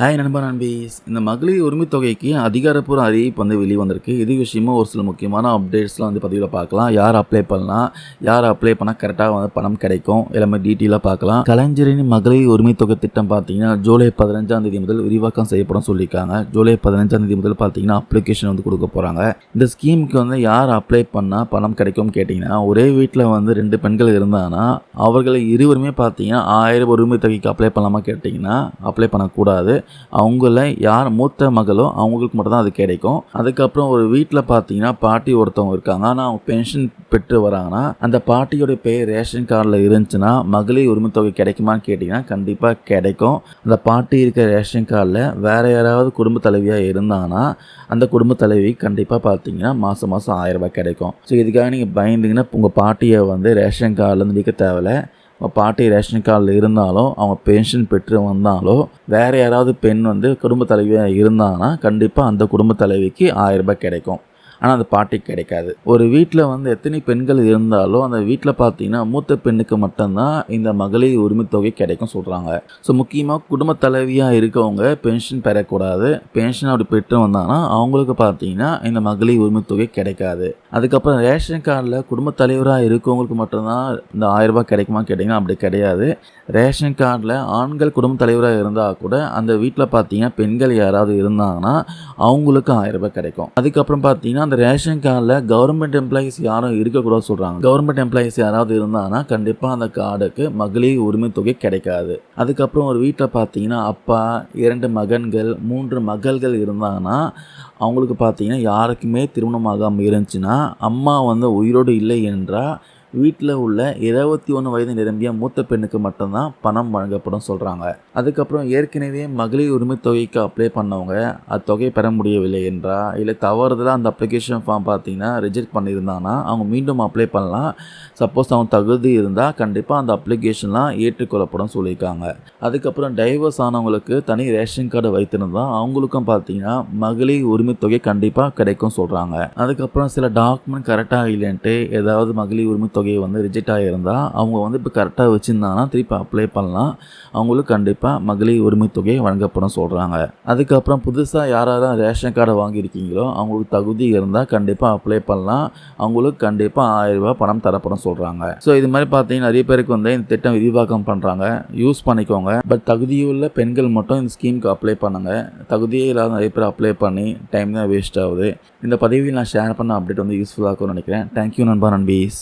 Hi நண்பா நண்பீஸ் இந்த மகளிர் உரிமை தொகைக்கு அதிகாரப்பூர்வ அறிவிப்பு வந்து வெளியே வந்திருக்கு இது விஷயமா ஒரு சில முக்கியமான அப்டேட்ஸ்லாம் வந்து பதிவில் பார்க்கலாம். யார் அப்ளை பண்ணலாம் யார் அப்ளை பண்ணால் கரெக்டாக வந்து பணம் கிடைக்கும் எல்லாமே டீட்டெயிலாக பார்க்கலாம். கலைஞரின் மகளிர் உரிமை தொகை திட்டம் பார்த்தீங்கன்னா ஜூலை பதினஞ்சாம் தேதி முதல் விரிவாக்கம் செய்யப்படும் சொல்லியிருக்காங்க. ஜூலை பதினஞ்சாம் தேதி முதல் பார்த்தீங்கன்னா அப்ளிகேஷன் வந்து கொடுக்க போகிறாங்க இந்த ஸ்கீமுக்கு வந்து யார் அப்ளை பண்ணால் பணம் கிடைக்கும்னு கேட்டிங்கன்னா ஒரே வீட்டில் வந்து ரெண்டு பெண்கள் இருந்தாங்கன்னா அவர்களை இருவருமே பார்த்தீங்கன்னா ஆயிரம் உரிமை தொகைக்கு அப்ளை பண்ணலாமா கேட்டிங்கன்னா அப்ளை பண்ணக்கூடாது. அவங்கள யார் மூத்த மகளோ அவங்களுக்கு மட்டும் தான் அது கிடைக்கும். அதுக்கப்புறம் ஒரு வீட்டில் பார்த்தீங்கன்னா பாட்டி ஒருத்தவங்க இருக்காங்க. ஆனால் அவங்க பென்ஷன் பெற்று வராங்கன்னா அந்த பாட்டியோட பேர் ரேஷன் கார்டில் இருந்துச்சுன்னா மகளிர் உரிமை தொகை கிடைக்குமான்னு கேட்டிங்கன்னா கண்டிப்பாக கிடைக்கும். அந்த பாட்டி இருக்க ரேஷன் கார்டில் வேறு யாராவது குடும்ப தலைவியாக இருந்தாங்கன்னா அந்த குடும்ப தலைவி கண்டிப்பாக பார்த்தீங்கன்னா மாதம் மாதம் ஆயிரம் ரூபாய் கிடைக்கும். ஸோ இதுக்காக நீங்கள் பயந்தீங்கன்னா உங்கள் பாட்டியை வந்து ரேஷன் கார்டிலேருந்து நீக்க தேவையில்ல. பாட்டி ரேஷன் கார்டில் இருந்தாலும் அவங்க பென்ஷன் பெற்று வந்தாலோ வேறு யாராவது பெண் வந்து குடும்ப தலைவியாக இருந்தாங்கன்னா கண்டிப்பாக அந்த குடும்ப தலைவிக்கு ஆயிரம் ரூபாய் கிடைக்கும். ஆனால் அந்த பாட்டிக்கு கிடைக்காது. ஒரு வீட்டில் வந்து எத்தனை பெண்கள் இருந்தாலும் அந்த வீட்டில் பார்த்தீங்கன்னா மூத்த பெண்ணுக்கு மட்டும்தான் இந்த மகளிர் உரிமை தொகை கிடைக்கும் சொல்கிறாங்க ஸோ முக்கியமாக குடும்ப தலைவியாக இருக்கவங்க பென்ஷன் பெறக்கூடாது. பென்ஷன் அப்படி பெற்று வந்தாங்கன்னா அவங்களுக்கு பார்த்தீங்கன்னா இந்த மகளிர் உரிமை தொகை கிடைக்காது. அதுக்கப்புறம் ரேஷன் கார்டில் குடும்ப தலைவராக இருக்கவங்களுக்கு மட்டும்தான் இந்த ஆயிரம் கிடைக்குமா கிடைக்கும் அப்படி கிடையாது. ரேஷன் கார்டில் ஆண்கள் குடும்ப தலைவராக இருந்தால் கூட அந்த வீட்டில் பார்த்தீங்கன்னா பெண்கள் யாராவது இருந்தாங்கன்னா அவங்களுக்கு ஆயிரம் ரூபாய் கிடைக்கும். அதுக்கப்புறம் பார்த்தீங்கன்னா அந்த ரேஷன் கார்டில் கவர்மெண்ட் எம்ப்ளாயீஸ் யாரும் இருக்கக்கூடாது சொல்கிறாங்க கவர்மெண்ட் எம்ப்ளாயீஸ் யாராவது இருந்தாங்கன்னா கண்டிப்பாக அந்த கார்டுக்கு மகளிர் உரிமை தொகை கிடைக்காது. அதுக்கப்புறம் ஒரு வீட்டில் பார்த்தீங்கன்னா அப்பா இரண்டு மகன்கள் மூன்று மகள்கள் இருந்தாங்கன்னா அவங்களுக்கு பார்த்தீங்கன்னா யாருக்குமே திருமணம் ஆகாமல் இருந்துச்சுன்னா அம்மா வந்து உயிரோடு இல்லை என்றால் வீட்டில் உள்ள இருபத்தி ஒன்று வயது நிரம்பிய மூத்த பெண்ணுக்கு மட்டும்தான் பணம் வழங்கப்படும் சொல்கிறாங்க அதுக்கப்புறம் ஏற்கனவே மகளிர் உரிமை தொகைக்கு அப்ளை பண்ணவங்க அத்தொகை பெற முடியவில்லை என்றா இல்லை தவறுதலாக அந்த அப்ளிகேஷன் ஃபார்ம் பார்த்தீங்கன்னா ரிஜெக்ட் பண்ணியிருந்தாங்கன்னா அவங்க மீண்டும் அப்ளை பண்ணலாம். சப்போஸ் அவங்க தகுதி இருந்தால் கண்டிப்பாக அந்த அப்ளிகேஷன்லாம் ஏற்றுக்கொள்ளப்படும் சொல்லியிருக்காங்க. அதுக்கப்புறம் டைவர்ஸ் ஆனவங்களுக்கு தனி ரேஷன் கார்டு வைத்திருந்தால் அவங்களுக்கும் பார்த்தீங்கன்னா மகளிர் உரிமை தொகை கண்டிப்பாக கிடைக்கும் சொல்கிறாங்க அதுக்கப்புறம் சில டாக்குமெண்ட் கரெக்டாக இல்லைன்ட்டு ஏதாவது மகளிர் உரிமை தொகை தொகை வந்து ரிஜெக்ட் ஆகியிருந்தால் அவங்க வந்து இப்போ கரெக்டாக வச்சுருந்தாங்கன்னா திருப்பி அப்ளை பண்ணலாம். அவங்களுக்கு கண்டிப்பாக மகளிர் உரிமை தொகை வழங்கப்படும் சொல்கிறாங்க அதுக்கப்புறம் புதுசாக யாராவது ரேஷன் கார்டை வாங்கியிருக்கீங்களோ அவங்களுக்கு தகுதி இருந்தால் கண்டிப்பாக அப்ளை பண்ணலாம். அவங்களுக்கு கண்டிப்பாக ஆயிரம் ரூபாய் பணம் தரப்படும் சொல்கிறாங்க ஸோ இது மாதிரி பார்த்தீங்கன்னா நிறைய பேருக்கு வந்து இந்த திட்டம் விரிவாக்கம் பண்ணுறாங்க யூஸ் பண்ணிக்கோங்க. பட் தகுதியுள்ள பெண்கள் மட்டும் இந்த ஸ்கீமுக்கு அப்ளை பண்ணுங்க. தகுதியே இல்லாத நிறைய பேர் அப்ளை பண்ணி டைம் தான் வேஸ்ட் ஆகுது. இந்த பதிவில் நான் ஷேர் பண்ண அப்டேட் வந்து யூஸ்ஃபுல்லாக இருக்கும்னு நினைக்கிறேன். தேங்க்யூ நண்பா நண்பீஸ்.